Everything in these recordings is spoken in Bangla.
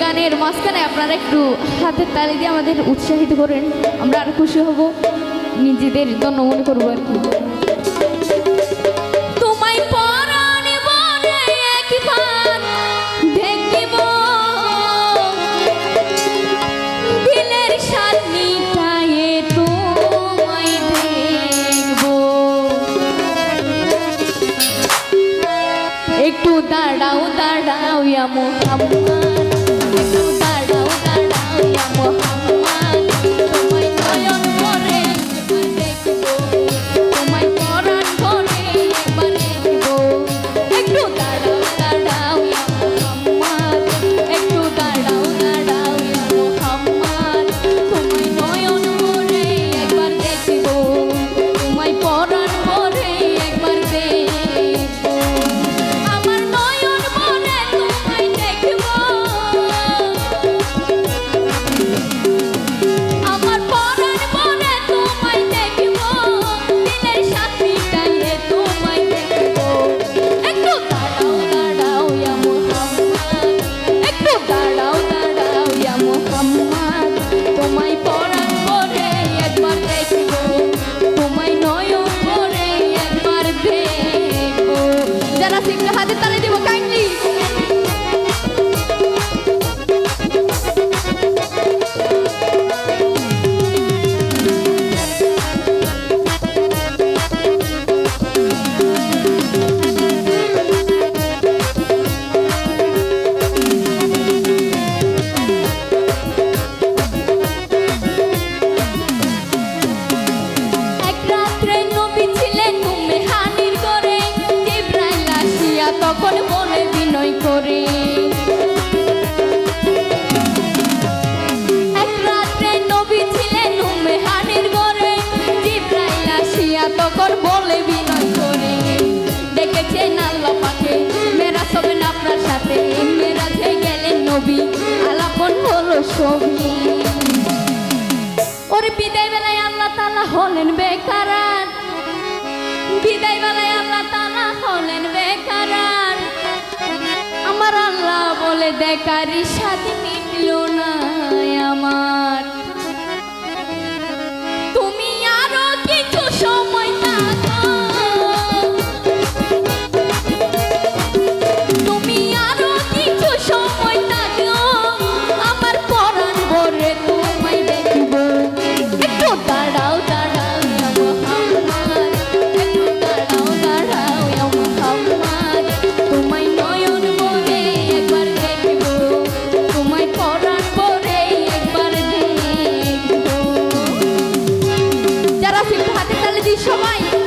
গানের মাঝখানে আপনারা একটু হাতের তালি দিয়ে আমাদের উৎসাহিত করেন, আমরা আর খুশি হব। নিজেদের জন্য মনে করব আর কি। মোহাম্মদ Capitale di তখন বলে বিনয় করে। বিদায় বেলায় আল্লাহ তালা হলেন বেকার। বিদায় বেলায় আল্লাহ তালা হলেন বেকার। আমার আল্লাহ বলে দেখারি সাথে মিটল না। সময়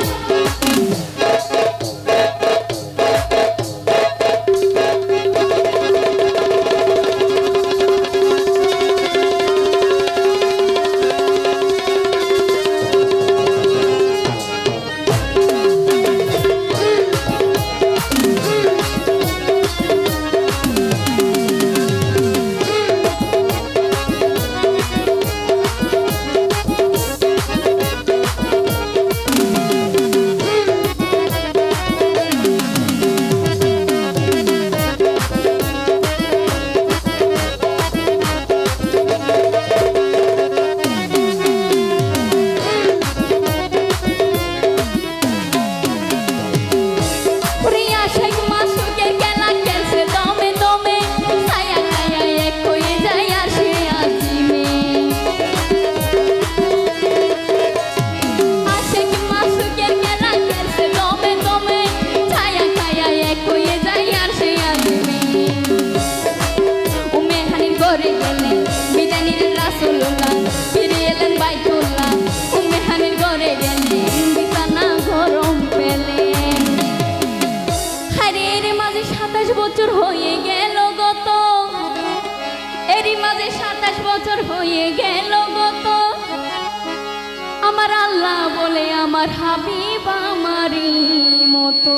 এরই মাঝে সাতাশ বছর হয়ে গেল গত আমার আল্লাহ বলে আমার হাবিব আমারই মতো।